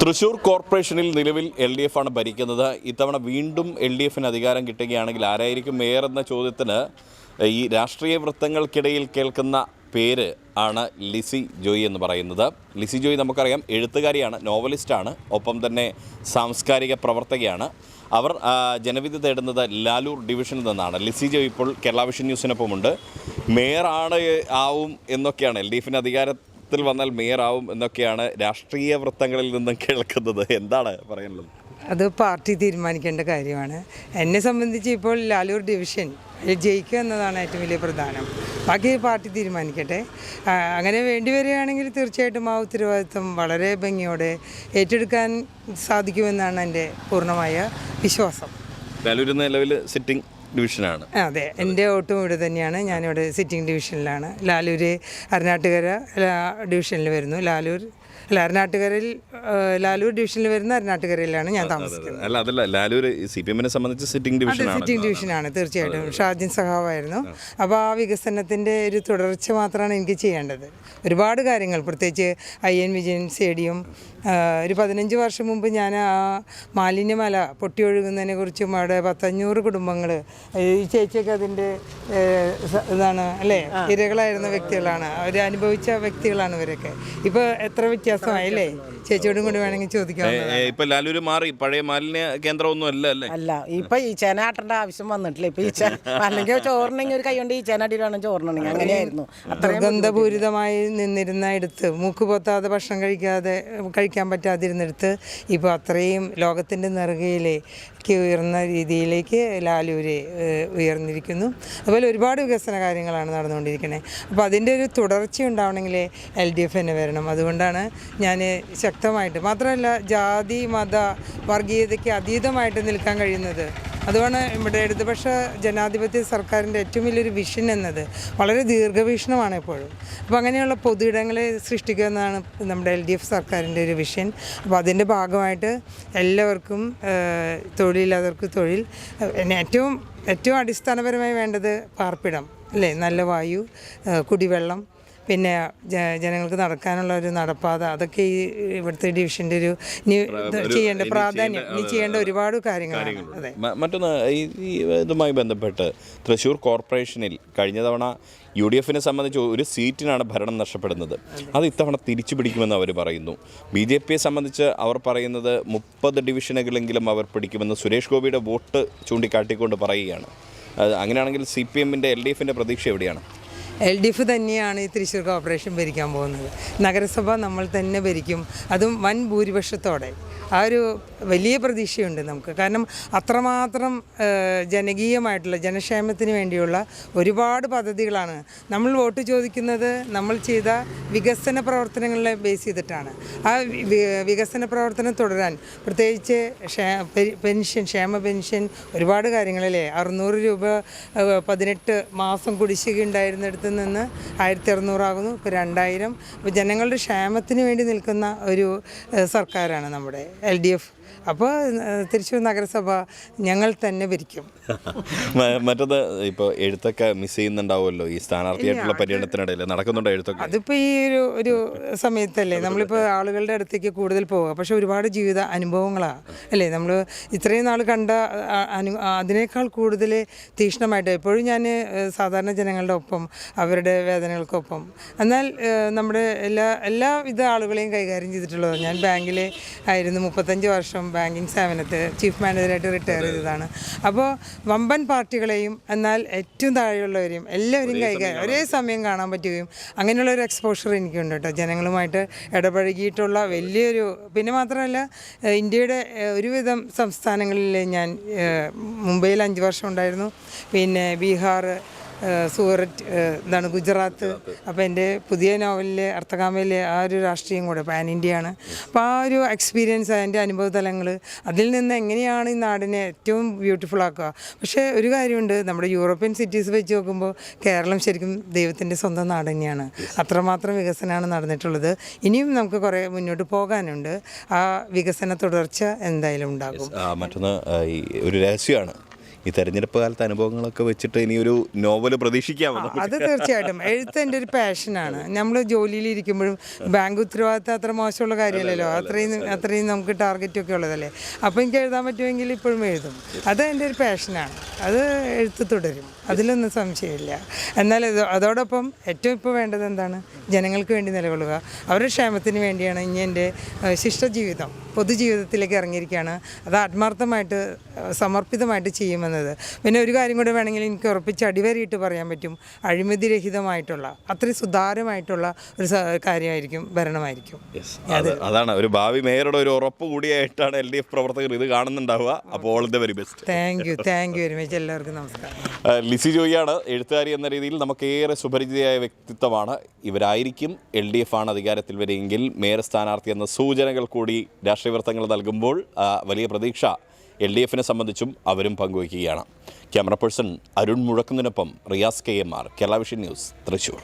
തൃശൂർ കോർപ്പറേഷനിൽ നിലവിൽ L D F ആണ് ഭരിക്കുന്നത്. ഇത്തവണ വീണ്ടും എൽ ഡി എഫിന് അധികാരം കിട്ടുകയാണെങ്കിൽ ആരായിരിക്കും മേയർ എന്ന ചോദ്യത്തിന് ഈ രാഷ്ട്രീയ വൃത്തങ്ങൾക്കിടയിൽ കേൾക്കുന്ന പേര് ആണ് ലിസി ജോയി എന്ന് പറയുന്നത്. ലിസി ജോയി നമുക്കറിയാം എഴുത്തുകാരിയാണ് നോവലിസ്റ്റാണ് ഒപ്പം തന്നെ സാംസ്കാരിക പ്രവർത്തകയാണ്. അവർ ജനവിധി തേടുന്നത് ലാലൂർ ഡിവിഷനിൽ നിന്നാണ്. ലിസി ജോയി ഇപ്പോൾ കേരള വിഷൻ ന്യൂസിനൊപ്പമുണ്ട്. ആണ് ആവും എന്നൊക്കെയാണ് എൽ ഡി എഫിന് അധികാരത്തിൽ വന്നാൽ മേയറാവും എന്നൊക്കെയാണ് രാഷ്ട്രീയ വൃത്തങ്ങളിൽ നിന്നും കേൾക്കുന്നത്. എന്താണ് പറയാനുള്ളത്? അത് പാർട്ടി തീരുമാനിക്കേണ്ട കാര്യമാണ്. എന്നെ സംബന്ധിച്ച് ഇപ്പോൾ ലാലൂർ ഡിവിഷൻ ജയിക്കുക എന്നതാണ് ഏറ്റവും വലിയ പ്രധാനം. ബാക്കി പാർട്ടി തീരുമാനിക്കട്ടെ. അങ്ങനെ വേണ്ടി വരികയാണെങ്കിൽ തീർച്ചയായിട്ടും ആ ഉത്തരവാദിത്വം വളരെ ഭംഗിയോടെ ഏറ്റെടുക്കാൻ സാധിക്കുമെന്നാണ് എന്റെ പൂർണമായ വിശ്വാസം. ലാലൂരിൽ നിലവിൽ സിറ്റിംഗ് ഡിവിഷനാണ്. അതെ. എന്റെ വോട്ടും ഇവിടെ തന്നെയാണ്. ഞാനിവിടെ സിറ്റിംഗ് ഡിവിഷനിലാണ്. ലാലൂർ അരനാട്ടുകര ഡിവിഷനിൽ വരുന്നു. ലാലൂർ അല്ല അരനാട്ടുകരയിൽ ലാലൂർ ഡിവിഷനിൽ വരുന്ന അരനാട്ടുകരയിലാണ് ഞാൻ താമസിക്കുന്നത്. അല്ല അതല്ല. ലാലൂർ സി പി എമ്മിനെ സംബന്ധിച്ച് സിറ്റിംഗ് ഡിവിഷൻ സിറ്റിംഗ് ഡിവിഷനാണ് തീർച്ചയായിട്ടും. ഷാജിൻ സഹാവായിരുന്നു അപ്പോൾ ആ വികസനത്തിന്റെ ഒരു തുടർച്ച മാത്രമാണ് എനിക്ക് ചെയ്യേണ്ടത്. ഒരുപാട് കാര്യങ്ങൾ പ്രത്യേകിച്ച് ഐ എൻ വിജയൻ സ്റ്റേഡിയം ഒരു പതിനഞ്ച് വർഷം മുമ്പ് ഞാൻ ആ മാലിന്യമല പൊട്ടിയൊഴുകുന്നതിനെ കുറിച്ചും അവിടെ പത്തഞ്ഞൂറ് കുടുംബങ്ങൾ ഈ ചേച്ചിയൊക്കെ അതിന്റെ ഇതാണ് അല്ലേ? ഇരകളായിരുന്ന വ്യക്തികളാണ്. അവർ അനുഭവിച്ച വ്യക്തികളാണ് ഇവരൊക്കെ. ഇപ്പോൾ എത്ര വ്യത്യാസമായി അല്ലേ ചേച്ചിയോടും കൂടി വേണമെങ്കിൽ ചോദിക്കാം. ഇപ്പൊ ലാലൂര് മാറി. പഴയ മാലിന്യ കേന്ദ്രമൊന്നും അല്ല അല്ലേ? അല്ല ഇപ്പൊ ഈ ചേനാട്ടേണ്ട ആവശ്യം വന്നിട്ടില്ല. ഇപ്പൊ ഈ അല്ലെങ്കിൽ ചോറിനെങ്കിൽ ഒരു കൈ കൊണ്ട് ഈ ചേന അടിയിൽ വേണം ചോറിനെങ്കിൽ. അങ്ങനെയായിരുന്നു. അത്ര ഗന്ധപൂരിതമായി നിന്നിരുന്ന എടുത്ത് മൂക്ക് പൊത്താതെ ഭക്ഷണം കഴിക്കാതെ കഴിക്കാൻ പറ്റാതിരുന്നിടത്ത് ഇപ്പോൾ അത്രയും ലോകത്തിന്റെ നെറുകയിലേക്ക് ഉയർന്ന രീതിയിലേക്ക് ലാലൂര് ഉയർന്നിരിക്കുന്നു. അതുപോലെ ഒരുപാട് വികസന കാര്യങ്ങളാണ് നടന്നുകൊണ്ടിരിക്കുന്നത് അപ്പോൾ അതിന്റെ ഒരു തുടർച്ച ഉണ്ടാവണമെങ്കിൽ എൽ ഡി എഫ് തന്നെ വരണം. അതുകൊണ്ടാണ് ഞാൻ ശക്തമായിട്ട് മാത്രമല്ല ജാതി മത വർഗീയതയ്ക്ക് അതീതമായിട്ട് നിൽക്കാൻ കഴിയുന്നത് അതുകൊണ്ട് ഇവിടെ ഇടതുപക്ഷ ജനാധിപത്യ സർക്കാരിന്റെ ഏറ്റവും വലിയൊരു വിഷൻ എന്നത്. വളരെ ദീർഘവീക്ഷണമാണ് എപ്പോഴും. അപ്പോൾ അങ്ങനെയുള്ള പൊതു ഇടങ്ങളെ സൃഷ്ടിക്കുക എന്നാണ് നമ്മുടെ എൽ ഡി എഫ് സർക്കാരിന്റെ ഒരു വിഷൻ അപ്പോൾ അതിന്റെ ഭാഗമായിട്ട് എല്ലാവർക്കും തൊഴിലില്ലാത്തവർക്ക് തൊഴിൽ ഏറ്റവും ഏറ്റവും അടിസ്ഥാനപരമായി വേണ്ടത് പാർപ്പിടം അല്ലേ? നല്ല വായു കുടിവെള്ളം പിന്നെ ജനങ്ങൾക്ക് നടക്കാനുള്ള ഒരു നടപ്പാത അതൊക്കെ ഈ ഇവിടുത്തെ ഡിവിഷന്റെ ഒരു ചെയ്യേണ്ട പ്രാധാന്യം ഇനി ചെയ്യേണ്ട ഒരുപാട് കാര്യങ്ങളാണ്. അതെ. മറ്റൊന്ന് ഈ ഇതുമായി ബന്ധപ്പെട്ട് തൃശ്ശൂർ കോർപ്പറേഷനിൽ കഴിഞ്ഞ തവണ യു ഡി എഫിനെ സംബന്ധിച്ച് ഒരു സീറ്റിനാണ് ഭരണം നഷ്ടപ്പെടുന്നത്. അത്. ഇത്തവണ തിരിച്ചു പിടിക്കുമെന്ന് അവർ പറയുന്നു. ബി ജെ പിയെ സംബന്ധിച്ച് അവർ പറയുന്നത് മുപ്പത് ഡിവിഷനുകളെങ്കിലും അവർ പിടിക്കുമെന്ന് സുരേഷ് ഗോപിയുടെ വോട്ട് ചൂണ്ടിക്കാട്ടിക്കൊണ്ട് പറയുകയാണ്. അങ്ങനെയാണെങ്കിൽ സി പി എമ്മിന്റെ എൽ ഡി എഫിന്റെ പ്രതീക്ഷ എവിടെയാണ്? എൽ ഡി എഫ് തന്നെയാണ് ഈ തൃശ്ശൂർ കോർപ്പറേഷൻ ഭരിക്കാൻ പോകുന്നത്. നഗരസഭ നമ്മൾ തന്നെ ഭരിക്കും. അതും വൻ ഭൂരിപക്ഷത്തോടെ. ആ ഒരു വലിയ പ്രതീക്ഷയുണ്ട് നമുക്ക്. കാരണം അത്രമാത്രം ജനകീയമായിട്ടുള്ള ജനക്ഷേമത്തിന് വേണ്ടിയുള്ള ഒരുപാട് പദ്ധതികളാണ് നമ്മൾ വോട്ട് ചോദിക്കുന്നത് നമ്മൾ ചെയ്ത വികസന പ്രവർത്തനങ്ങളെ ബേസ് ചെയ്തിട്ടാണ്. ആ വികസന പ്രവർത്തനം തുടരാൻ പ്രത്യേകിച്ച് പെൻഷൻ ക്ഷേമ പെൻഷൻ ഒരുപാട് കാര്യങ്ങളല്ലേ അറുന്നൂറ് രൂപ പതിനെട്ട് മാസം കുടിശ്ശിക ഉണ്ടായിരുന്നിടത്ത് നിന്ന് ആയിരത്തി അറുന്നൂറാകുന്നു ഇപ്പോൾ രണ്ടായിരം അപ്പോൾ ജനങ്ങളുടെ ക്ഷേമത്തിന് വേണ്ടി നിൽക്കുന്ന ഒരു സർക്കാരാണ് നമ്മുടെ എൽ ഡി എഫ്. അപ്പോൾ തൃശ്ശൂർ നഗരസഭ ഞങ്ങൾ തന്നെ ഭരിക്കും. മറ്റത് ഇപ്പോൾ എഴുത്തൊക്കെ മിസ് ചെയ്യുന്നുണ്ടാവുമല്ലോ? ഈ സ്ഥാനാർത്ഥിയായിട്ടുള്ള പര്യടനത്തിനിടയിൽ നടക്കുന്നുണ്ടോ എഴുത്തൊക്കെ? അതിപ്പോൾ ഈ ഒരു ഒരു സമയത്തല്ലേ? നമ്മളിപ്പോൾ ആളുകളുടെ അടുത്തേക്ക് കൂടുതൽ പോവുക. പക്ഷെ ഒരുപാട് ജീവിത അനുഭവങ്ങളാണ് അല്ലേ? നമ്മൾ ഇത്രയും നാൾ കണ്ട അനു അതിനേക്കാൾ കൂടുതൽ തീക്ഷ്ണമായിട്ട് എപ്പോഴും ഞാൻ സാധാരണ ജനങ്ങളുടെ ഒപ്പം അവരുടെ വേദനകൾക്കൊപ്പം. എന്നാൽ നമ്മുടെ എല്ലാ എല്ലാവിധ ആളുകളെയും കൈകാര്യം ചെയ്തിട്ടുള്ളത്. ഞാൻ ബാങ്കിൽ ആയിരുന്നു മുപ്പത്തഞ്ച് വർഷം. ബാങ്കിങ് സേവനത്തിൽ ചീഫ് മാനേജറായിട്ട് റിട്ടയർ ചെയ്തതാണ്. അപ്പോൾ വമ്പൻ പാർട്ടികളെയും എന്നാൽ ഏറ്റവും താഴെയുള്ളവരെയും എല്ലാവരും കൈകാര്യം ഒരേ സമയം കാണാൻ പറ്റുകയും അങ്ങനെയുള്ള ഒരു എക്സ്പോഷർ എനിക്കുണ്ട് കേട്ടോ. ജനങ്ങളുമായിട്ട് ഇടപഴകിയിട്ടുള്ള വലിയൊരു പിന്നെ മാത്രമല്ല ഇന്ത്യയുടെ ഒരുവിധം സംസ്ഥാനങ്ങളിൽ ഞാൻ മുംബൈയിൽ അഞ്ച് വർഷം ഉണ്ടായിരുന്നു. പിന്നെ ബീഹാർ സൂററ്റ് എന്താണ് ഗുജറാത്ത്. അപ്പോൾ എന്റെ പുതിയ നോവലിലെ അർത്ഥകാമയിലെ ആ ഒരു രാഷ്ട്രീയം കൂടെ പാൻ ഇന്ത്യ ആണ് അപ്പോൾ ആ ഒരു എക്സ്പീരിയൻസ് അതിന്റെ അനുഭവ തലങ്ങൾ അതിൽ നിന്ന് എങ്ങനെയാണ് ഈ നാടിനെ ഏറ്റവും ബ്യൂട്ടിഫുൾ ആക്കുക? പക്ഷേ ഒരു കാര്യമുണ്ട് നമ്മുടെ യൂറോപ്യൻ സിറ്റീസ് വെച്ച് നോക്കുമ്പോൾ കേരളം ശരിക്കും ദൈവത്തിന്റെ സ്വന്തം നാട് തന്നെയാണ്. അത്രമാത്രം വികസനമാണ് നടന്നിട്ടുള്ളത്. ഇനിയും നമുക്ക് കുറേ മുന്നോട്ട് പോകാനുണ്ട്. ആ വികസന തുടർച്ച എന്തായാലും ഉണ്ടാകും. മറ്റൊന്ന് ഒരു രഹസ്യമാണ്. ഈ തെരഞ്ഞെടുപ്പ് കാലത്തെ അനുഭവങ്ങളൊക്കെ വെച്ചിട്ട് ഇനി ഒരു നോവൽ പ്രതീക്ഷിക്കാമോ അത് തീർച്ചയായിട്ടും. എഴുത്ത് എന്റെ ഒരു പാഷനാണ് നമ്മൾ ജോലിയിൽ ഇരിക്കുമ്പോഴും ബാങ്ക് ഉത്തരവാദിത്തം അത്ര മോശമുള്ള കാര്യമല്ലല്ലോ. അത്രയും അത്രയും നമുക്ക് ടാർഗറ്റ് ഒക്കെ ഉള്ളതല്ലേ. അപ്പോൾ എനിക്ക് എഴുതാൻ പറ്റുമെങ്കിൽ ഇപ്പോഴും എഴുതും. അത് എന്റെ ഒരു പാഷനാണ് അത് എഴുത്ത് തുടരും. അതിലൊന്നും സംശയമില്ല. എന്നാൽ അതോടൊപ്പം ഏറ്റവും ഇപ്പോൾ വേണ്ടത് എന്താണ്? ജനങ്ങൾക്ക് വേണ്ടി നിലകൊള്ളുക. അവരുടെ ക്ഷേമത്തിന് വേണ്ടിയാണ് ഇനി എന്റെ ശിഷ്ടജീവിതം പൊതുജീവിതത്തിലേക്ക് ഇറങ്ങിയിരിക്കുകയാണ്. അത് ആത്മാർത്ഥമായിട്ട് സമർപ്പിതമായിട്ട് സമർപ്പിതമായിട്ട് ചെയ്യുമെന്നത് പിന്നെ ഒരു കാര്യം കൂടെ വേണമെങ്കിൽ എനിക്ക് ഉറപ്പിച്ച് അടിവരയിട്ട് പറയാൻ പറ്റും. അഴിമതി രഹിതമായിട്ടുള്ള അത്രയും സുതാര്യമായിട്ടുള്ള ഒരു കാര്യമായിരിക്കും ഭരണമായിരിക്കും. അതാണ്. ഒരു ഭാവി മേയറുടെ ഒരു ഉറപ്പ് കൂടിയായിട്ടാണ് എൽ ഡി എഫ് പ്രവർത്തകർ ഇത് കാണുന്നുണ്ടാവുക. അപ്പോൾ all the very best thank you thank you very much എല്ലാവർക്കും നമസ്കാരം. ലിസി ജോയിയാണ് എഴുത്തുകാരി എന്ന രീതിയിൽ നമുക്കേറെ സുപരിചിതയായ വ്യക്തിത്വമാണ്. ഇവരായിരിക്കും എൽ ഡി എഫ് ആണ് അധികാരത്തിൽ വരെയെങ്കിൽ മേയർ സ്ഥാനാർത്ഥി എന്ന സൂചനകൾ കൂടി രാഷ്ട്രീയ വൃത്തങ്ങൾ നൽകുമ്പോൾ വലിയ പ്രതീക്ഷ. എൽ ഡി എഫിനെ സംബന്ധിച്ചും അവരും പങ്കുവയ്ക്കുകയാണ്. Camera person Arun മുഴക്കുന്നതിനൊപ്പം Riyas K M R. Kerala Vision News Thrissur